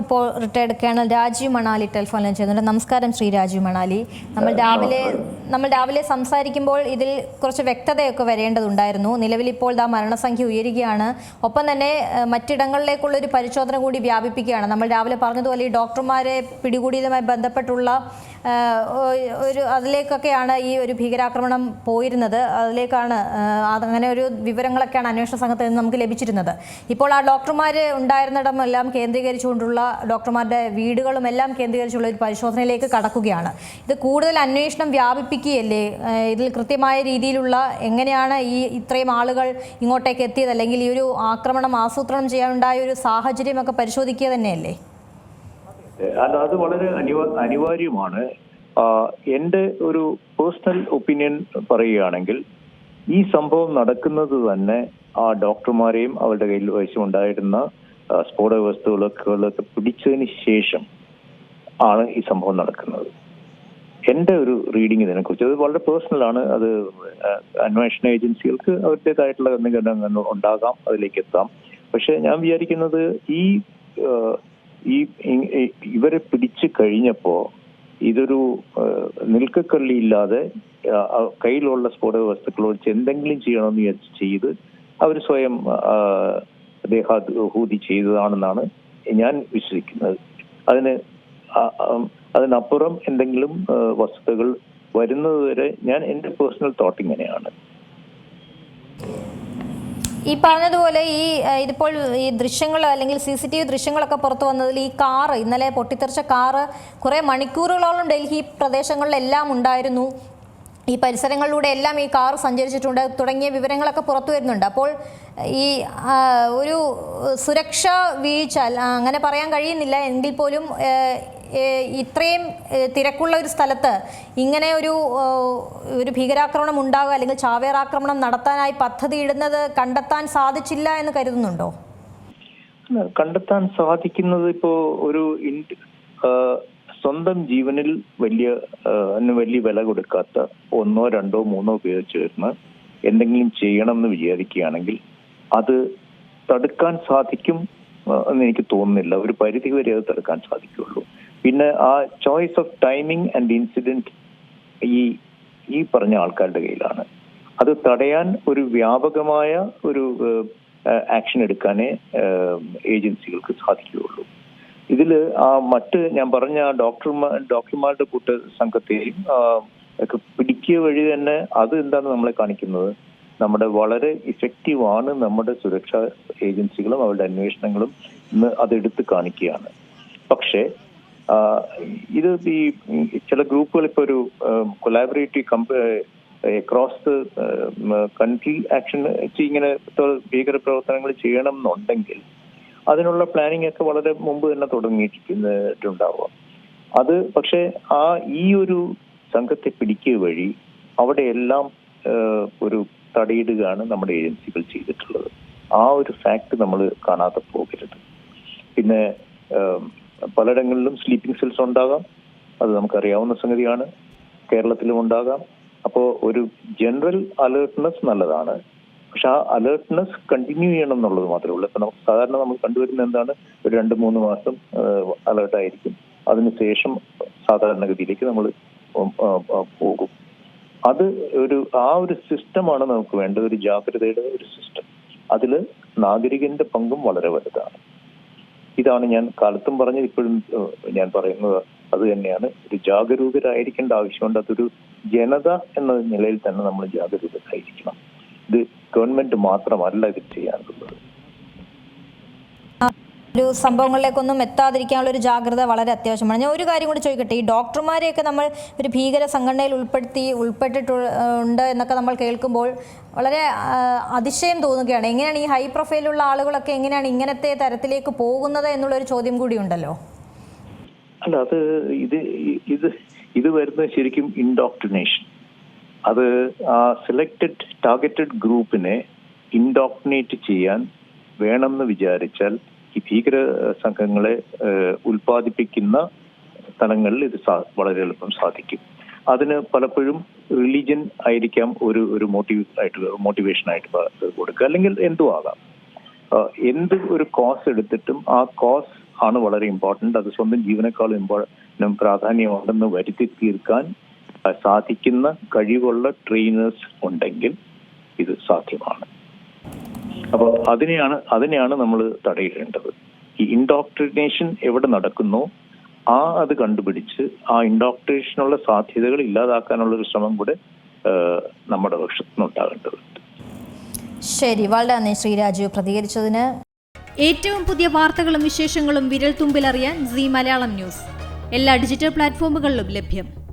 ഇപ്പോൾ retired colonel Rajeev Manali ടെലിഫോണിൽ ചെയ്യുന്നുണ്ട്. നമസ്കാരം ശ്രീ രാജീവ് മണാലി. നമ്മൾ രാവിലെ നമ്മൾ രാവിലെ സംസാരിക്കുമ്പോൾ ഇതിൽ കുറച്ച് വ്യക്തതയൊക്കെ വരേണ്ടതുണ്ടായിരുന്നു. നിലവിൽ ഇപ്പോൾ ദാ മരണസംഖ്യ ഉയരുകയാണ്. ഒപ്പം തന്നെ മറ്റിടങ്ങളിലേക്കുള്ള ഒരു പരിശോധന കൂടി വ്യാപിപ്പിക്കുകയാണ്. നമ്മൾ രാവിലെ പറഞ്ഞതുപോലെ ഈ ഡോക്ടർമാരെ പിടികൂടിയതുമായി ബന്ധപ്പെട്ടുള്ള ഒരു അതിലേക്കൊക്കെയാണ് ഈ ഒരു ഭീകരാക്രമണം പോയിരുന്നത്. അതിലേക്കാണ് അങ്ങനെ ഒരു വിവരങ്ങളൊക്കെയാണ് അന്വേഷണ സംഘത്തിൽ നിന്ന് നമുക്ക് ലഭിച്ചിരുന്നത്. ഇപ്പോൾ ആ ഡോക്ടർമാർ ഉണ്ടായിരുന്നിടമെല്ലാം കേന്ദ്രീകരിച്ചുകൊണ്ടുള്ള ഡോക്ടർമാരുടെ വീടുകളും എല്ലാം കേന്ദ്രീകരിച്ചുള്ള ഒരു പരിശോധനയിലേക്ക് കടക്കുകയാണ്. ഇത് കൂടുതൽ അന്വേഷണം വ്യാപിപ്പിക്കുകയല്ലേ? ഇതിൽ കൃത്യമായ രീതിയിലുള്ള എങ്ങനെയാണ് ഈ ഇത്രയും ആളുകൾ ഇങ്ങോട്ടേക്ക് എത്തിയത്? അല്ലെങ്കിൽ ഈ ഒരു ആക്രമണം ആസൂത്രണം ചെയ്യാനുണ്ടായ ഒരു സാഹചര്യമൊക്കെ പരിശോധിക്കുക തന്നെയല്ലേ? അല്ല അത് വളരെ അനിവാര്യമാണ്. എന്റെ ഒരു പേഴ്സണൽ ഒപ്പീനിയൻ പറയുകയാണെങ്കിൽ ഈ സംഭവം നടക്കുന്നത് തന്നെ ആ ഡോക്ടർമാരെയും അവരുടെ കയ്യിൽ വശമുണ്ടായിരുന്ന സ്ഫോടക വസ്തുക്കളൊക്കെ പിടിച്ചതിന് ശേഷം ആണ് ഈ സംഭവം നടക്കുന്നത്. എന്റെ ഒരു റീഡിംഗ് ഇതിനെക്കുറിച്ച്. അത് വളരെ പേഴ്സണൽ ആണ്. അത് അന്വേഷണ ഏജൻസികൾക്ക് അവരുടേതായിട്ടുള്ള എന്തെങ്കിലും ഉണ്ടാകാം അതിലേക്ക് എത്താം. പക്ഷെ ഞാൻ വിചാരിക്കുന്നത് ഈ ഈ ഇവരെ പിടിച്ചു കഴിഞ്ഞപ്പോ ഇതൊരു നിൽക്കക്കള്ളി നിൽക്കക്കള്ളിയില്ലാതെ കയ്യിലുള്ള സ്ഫോടക വസ്തുക്കൾ വെച്ച് എന്തെങ്കിലും ചെയ്യണമെന്ന് വിചാരിച്ച് ചെയ്ത് അവർ സ്വയം ദേഹാഹൂതി ചെയ്തതാണെന്നാണ് ഞാൻ വിശ്വസിക്കുന്നത്. അതിന് അതിനപ്പുറം എന്തെങ്കിലും വസ്തുതകൾ വരുന്നത് വരെ ഞാൻ എന്റെ പേഴ്സണൽ തോട്ട് ഇങ്ങനെയാണ്. ഈ പറഞ്ഞതുപോലെ ഈ ഇതിപ്പോൾ ഈ ദൃശ്യങ്ങൾ അല്ലെങ്കിൽ സി സി ടി വി ദൃശ്യങ്ങളൊക്കെ പുറത്തു വന്നതിൽ ഈ കാറ് ഇന്നലെ പൊട്ടിത്തെറിച്ച കാറ് കുറേ മണിക്കൂറുകളോളം ഡൽഹി പ്രദേശങ്ങളിലെല്ലാം ഉണ്ടായിരുന്നു. ഈ പരിസരങ്ങളിലൂടെ എല്ലാം ഈ കാർ സഞ്ചരിച്ചിട്ടുണ്ട്. തുടങ്ങിയ വിവരങ്ങളൊക്കെ പുറത്തു വരുന്നുണ്ട്. അപ്പോൾ ഈ ഒരു സുരക്ഷ വീഴ്ച അങ്ങനെ പറയാൻ കഴിയുന്നില്ല. എങ്കിൽ പോലും ഇത്രയും തിരക്കുള്ള ഒരു സ്ഥലത്ത് ഇങ്ങനെ ഒരു ഒരു ഭീകരാക്രമണം ഉണ്ടാകുക അല്ലെങ്കിൽ ചാവേറാക്രമണം നടത്താനായി പദ്ധതി ഇടുന്നത് കണ്ടെത്താൻ സാധിച്ചില്ല എന്ന് കരുതുന്നുണ്ടോ? കണ്ടെത്താൻ സാധിക്കുന്നത് ഇപ്പോ ഒരു സ്വന്തം ജീവനിൽ വലിയ വലിയ വില കൊടുക്കാത്ത ഒന്നോ രണ്ടോ മൂന്നോ പേർ ചേർന്ന് എന്തെങ്കിലും ചെയ്യണം എന്ന് വിചാരിക്കുകയാണെങ്കിൽ അത് തടുക്കാൻ സാധിക്കും എന്ന് എനിക്ക് തോന്നുന്നില്ല. ഒരു പരിധി വരെ അത് തടുക്കാൻ സാധിക്കുള്ളൂ പിന്നെ ആ choice of timing and incident ഈ ഈ പറഞ്ഞ ആൾക്കാരുടെ കയ്യിലാണ്. അത് തടയാൻ ഒരു വ്യാപകമായ ഒരു ആക്ഷൻ എടുക്കാനേ ഏജൻസികൾക്ക് സാധിക്കുകയുള്ളൂ. ഇതിൽ ആ മറ്റ് ഞാൻ പറഞ്ഞ ഡോക്ടർമാർ ഡോക്ടർമാരുടെ കൂട്ട സംഘത്തെയും ഒക്കെ പിടിക്കുക വഴി തന്നെ അത് എന്താണ് നമ്മളെ കാണിക്കുന്നത്. നമ്മുടെ വളരെ ഇഫക്റ്റീവ് ആണ് നമ്മുടെ സുരക്ഷാ ഏജൻസികളും അവരുടെ അന്വേഷണങ്ങളും ഇന്ന് അതെടുത്ത് കാണിക്കുകയാണ്. പക്ഷേ ഇത് ഈ ചില ഗ്രൂപ്പുകൾ ഇപ്പൊ ഒരു കൊലാബറേറ്റീവ് കമ്പ അക്രോസ് കൺട്രി ആക്ഷൻ ഇങ്ങനെ ഭീകര പ്രവർത്തനങ്ങൾ ചെയ്യണം എന്നുണ്ടെങ്കിൽ അതിനുള്ള പ്ലാനിംഗ് ഒക്കെ വളരെ മുമ്പ് തന്നെ തുടങ്ങിയിട്ടുണ്ടാവുക. അത് പക്ഷേ ആ ഈ ഒരു സംഘത്തെ പിടിക്കുക വഴി അവിടെയെല്ലാം ഒരു തടയിടുകയാണ് നമ്മുടെ ഏജൻസികൾ ചെയ്തിട്ടുള്ളത്. ആ ഒരു ഫാക്ട് നമ്മൾ കാണാതെ പോകരുത്. പിന്നെ പലയിടങ്ങളിലും സ്ലീപ്പിംഗ് സെൽസ് ഉണ്ടാകാം. അത് നമുക്കറിയാവുന്ന സംഗതിയാണ്. കേരളത്തിലും ഉണ്ടാകാം. അപ്പോൾ ഒരു ജനറൽ അലേർട്ട്നെസ് നല്ലതാണ്. പക്ഷെ ആ അലേർട്ട്നെസ് കണ്ടിന്യൂ ചെയ്യണം എന്നുള്ളത് മാത്രമേ ഉള്ളൂ. ഇപ്പൊ നമുക്ക് സാധാരണ നമ്മൾ കണ്ടുവരുന്ന എന്താണ്? ഒരു രണ്ട് മൂന്ന് മാസം അലേർട്ട് ആയിരിക്കും. അതിനുശേഷം സാധാരണഗതിയിലേക്ക് നമ്മൾ പോകും. അത് ഒരു ആ ഒരു സിസ്റ്റമാണ് നമുക്ക് വേണ്ട ഒരു ജാഗ്രതയുടെ ഒരു സിസ്റ്റം. അതിൽ നാഗരികന്റെ പങ്കും വളരെ വലുതാണ്. ഇതാണ് ഞാൻ കാലത്തും പറഞ്ഞ് ഇപ്പോഴും ഞാൻ പറയുന്നത് അത് തന്നെയാണ്. ഒരു ജാഗരൂകരായിരിക്കേണ്ട ആവശ്യമുണ്ട്. അതൊരു ജനത എന്ന നിലയിൽ തന്നെ നമ്മൾ ജാഗരൂകരായിരിക്കണം. ഇത് ഗവൺമെന്റ് മാത്രമല്ല ഇത് ചെയ്യാനുള്ളത് ഒരു സംഭവങ്ങളിലേക്കൊന്നും എത്താതിരിക്കാനുള്ള ഒരു ജാഗ്രത വളരെ അത്യാവശ്യമാണ്. ഞാൻ ഒരു കാര്യം കൂടി ചോദിക്കട്ടെ ഈ ഡോക്ടർമാരെയൊക്കെ നമ്മൾ ഒരു ഭീകര സംഘടനയിൽ ഉൾപ്പെടുത്തി ഉൾപ്പെട്ടിട്ടുണ്ട് എന്നൊക്കെ നമ്മൾ കേൾക്കുമ്പോൾ വളരെ അതിശയം തോന്നുകയാണ്. എങ്ങനെയാണ് ഈ ഹൈ പ്രൊഫൈലുള്ള ആളുകളൊക്കെ എങ്ങനെയാണ് ഇങ്ങനത്തെ തരത്തിലേക്ക് പോകുന്നത് എന്നുള്ളൊരു ചോദ്യം കൂടി ഉണ്ടല്ലോ? അല്ല അത് ഇത് ഇത് ഇത് വരുന്നത് ശരിക്കും ഇൻഡോക്ട്രിനേഷൻ. അത് ആ സെലക്റ്റഡ് ടാർഗറ്റഡ് ഗ്രൂപ്പിനെ ഇൻഡോക്ടിനേറ്റ് ചെയ്യാൻ വേണമെന്ന് വിചാരിച്ചാൽ ഈ ഭീകര സംഘങ്ങളെ ഉൽപ്പാദിപ്പിക്കുന്ന സ്ഥലങ്ങളിൽ ഇത് വളരെ എളുപ്പം സാധിക്കും. അതിന് പലപ്പോഴും റിലീജിയൻ ആയിരിക്കാം ഒരു ഒരു മോട്ടീവ് ആയിട്ട് മോട്ടിവേഷൻ ആയിട്ട് കൊടുക്കുക. അല്ലെങ്കിൽ എന്തു ആകാം. എന്ത് ഒരു കോസ് എടുത്തിട്ടും ആ കോസ് ആണ് വളരെ ഇമ്പോർട്ടന്റ് അത് സ്വന്തം ജീവനേക്കാളും ഇമ്പോർട്ടൻ പ്രാധാന്യമുണ്ടെന്ന് വരുത്തി തീർക്കാൻ സാധിക്കുന്ന കഴിവുള്ള ട്രെയിനേഴ്സ് ഉണ്ടെങ്കിൽ ഇത് സാധ്യമാണ്. അപ്പോൾ അതിനെയാണ് അതിനെയാണ് നമ്മൾ തടയിടേണ്ടത്. ഈ ഇൻഡോക്ട്രിനേഷൻ എവിടെ നടക്കുന്നു? ആ അത് കണ്ടുപിടിച്ച് ആ ഇൻഡോക്ട്രിനേഷനുള്ള സാധ്യതകൾ ഇല്ലാതാക്കാനുള്ള ഒരു ശ്രമം കൂടെ നമ്മുടെ പക്ഷത്തുനിന്നുണ്ടാകേണ്ടതുണ്ട് ശരി വളരെ നന്ദി ശ്രീരാജു പ്രതികരിച്ചതിന്. ഏറ്റവും പുതിയ വാർത്തകളും വിശേഷങ്ങളും വിരൽ തുമ്പിലറിയാൻ സി മലയാളം ന്യൂസ്. എല്ലാ ഡിജിറ്റൽ പ്ലാറ്റ്ഫോമുകളിലും ലഭ്യം.